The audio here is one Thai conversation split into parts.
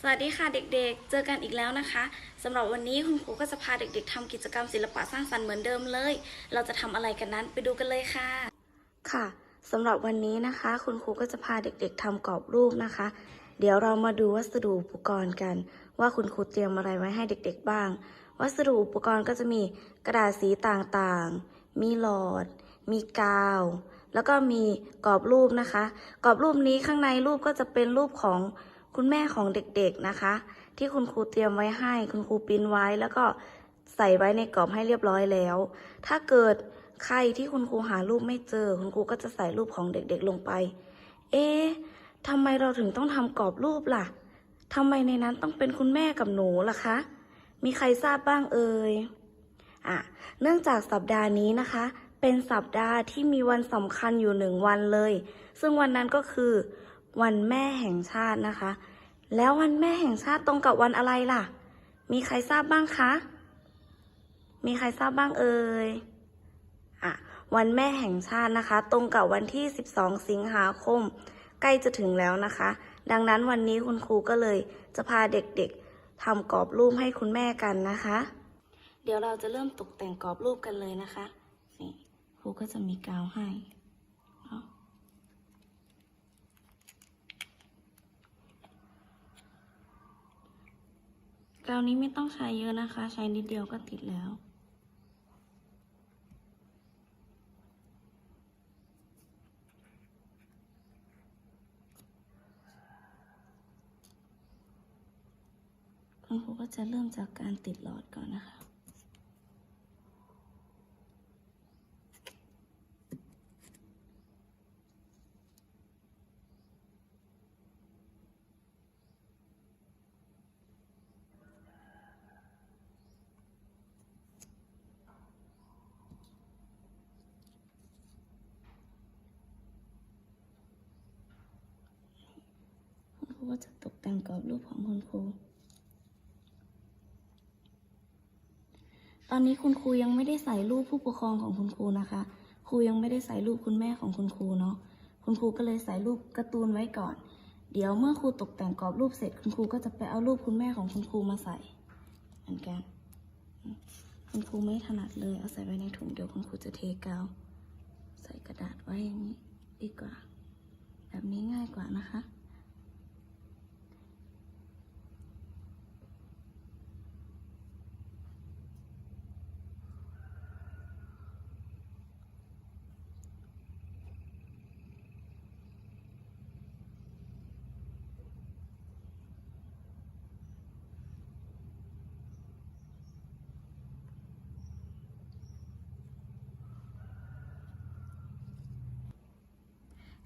สวัสดีค่ะเด็กๆ เจอกันอีกแล้วนะคะสำหรับวันนี้คุณครูก็จะพาเด็กๆทำกิจกรรมศิลปะสร้างสรรค์เหมือนเดิมเลย เราจะทำอะไรกันนั้นไปดูกันเลยค่ะ ค่ะสำหรับวันนี้นะคะ คุณครูก็จะพาเด็กๆทำกรอบรูปนะคะ เดี๋ยวเรามาดูวัสดุอุปกรณ์กัน ว่าคุณครูเตรียมอะไรไว้ให้เด็ก ๆ บ้าง วัสดุอุปกรณ์ก็จะมีกระดาษสีต่างๆ มีหลอด มีกาว แล้วก็มีกรอบรูปนะคะ กรอบรูปนี้ข้างในรูปก็จะเป็นรูปของ คุณแม่ของเด็กๆนะคะ ที่คุณครูเตรียมไว้ให้ คุณครูปิ้นไว้แล้วก็ใส่ไว้ในกรอบให้เรียบร้อยแล้ว ถ้าเกิดใครที่คุณครูหารูปไม่เจอ คุณครูก็จะใส่รูปของเด็กๆลงไป เอ๊ะทำไมเราถึงต้องทำกรอบรูปล่ะทำไมในนั้นต้องเป็นคุณแม่กับหนูล่ะคะ มีใครทราบบ้างเอ่ยอะเนื่องจากสัปดาห์นี้นะคะ เป็นสัปดาห์ที่มีวันสำคัญอยู่หนึ่งวันเลย ซึ่งวันนั้นก็คือ วันแม่แห่งชาตินะคะ แล้ววันแม่แห่งชาติตรงกับวันอะไรล่ะ มีใครทราบบ้างคะ มีใครทราบบ้างเอ่ยอะวันแม่แห่งชาตินะคะ ตรงกับวันที่ 12 สิงหาคม ใกล้จะถึงแล้วนะคะ ดังนั้นวันนี้คุณครูก็เลยจะพาเด็กๆทำกรอบรูปให้คุณแม่กันนะคะ เดี๋ยวเราจะเริ่มตกแต่งกรอบรูปกันเลยนะคะนี่ครูก็จะมีกาวให้เนาะ กาวนี้ไม่ต้องใช้เยอะนะคะ ใช้นิดเดียวก็ติดแล้ว คุณครูก็จะเริ่มจากการติดหลอดก่อนนะคะ ตกแต่งกรอบรูปของคุณครู ตอนนี้คุณครูยังไม่ได้ใส่รูปผู้ปกครองของคุณครูนะคะ ครูยังไม่ได้ใส่รูปคุณแม่ของคุณครูเนาะ คุณครูก็เลยใส่รูปการ์ตูนไว้ก่อน เดี๋ยวเมื่อครูตกแต่งกรอบรูปเสร็จ คุณครูก็จะไปเอารูปคุณแม่ของคุณครูมาใส่ เหมือนกัน คุณครูไม่ถนัดเลย เอาใส่ไว้ในถุงเดี๋ยวคุณครูจะเทกาว ใส่กระดาษไว้อย่างนี้ดีกว่า แบบนี้ง่ายกว่านะคะ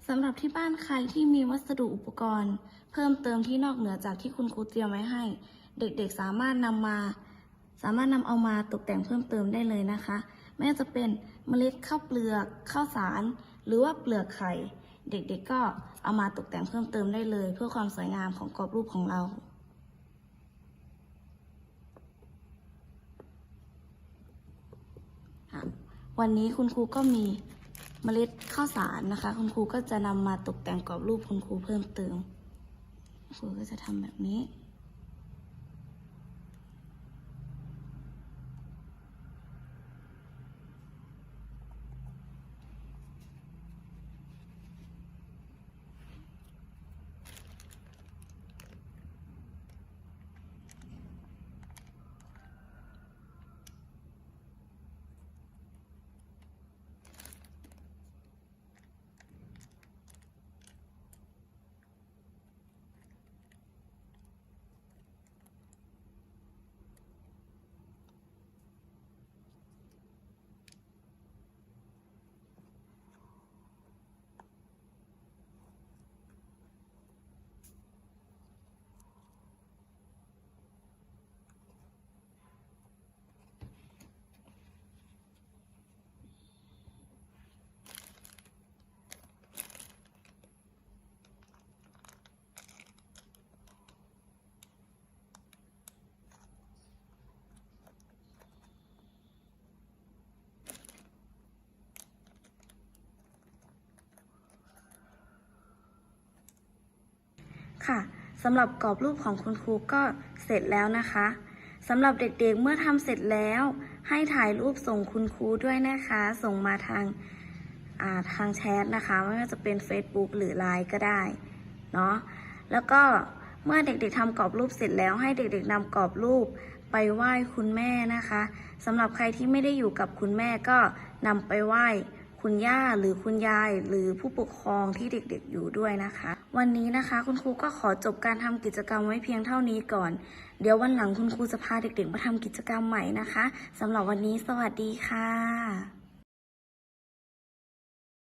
สำหรับที่บ้านใครที่มีวัสดุอุปกรณ์ เพิ่มเติมที่นอกเหนือจากที่คุณครูเตรียมไว้ให้ เด็กๆสามารถนำมา สามารถนำเอามาตกแต่งเพิ่มเติมได้เลยนะคะ ไม่ว่าจะเป็นเมล็ดข้าวเปลือกข้าวสาร หรือว่าเปลือกไข่ เด็กๆก็เอามาตกแต่งเพิ่มเติมได้เลย เพื่อความสวยงามของกรอบรูปของเราวันนี้คุณครูก็มี เมล็ดข้าวสารนะคะ คุณครูก็จะนำมาตกแต่งกรอบรูปคุณครูเพิ่มเติมคุณครูก็จะทำแบบนี้ ค่ะสำหรับกรอบรูปของคุณครูก็เสร็จแล้วนะคะสำหรับเด็กๆเมื่อทำเสร็จแล้ว ให้ถ่ายรูปส่งคุณครูด้วยนะคะ ส่งมาทางอ่าทางแชทนะคะ ไม่ว่าจะเป็น Facebook หรือ Line ก็ได้เนาะแล้วก็เมื่อเด็กๆทำกรอบรูปเสร็จแล้วให้เด็กๆนำกรอบรูปไปไหว้คุณแม่นะคะสำหรับใครที่ไม่ได้อยู่กับคุณแม่ก็นำไปไหว้คุณย่าหรือคุณยายหรือผู้ปกครองที่เด็กๆอยู่ด้วยนะคะ วันนี้นะคะคุณครูก็ขอจบการทำกิจกรรมไว้เพียงเท่านี้ก่อน เดี๋ยววันหลังคุณครูจะพาเด็กๆมาทำกิจกรรมใหม่นะคะสำหรับวันนี้สวัสดีค่ะ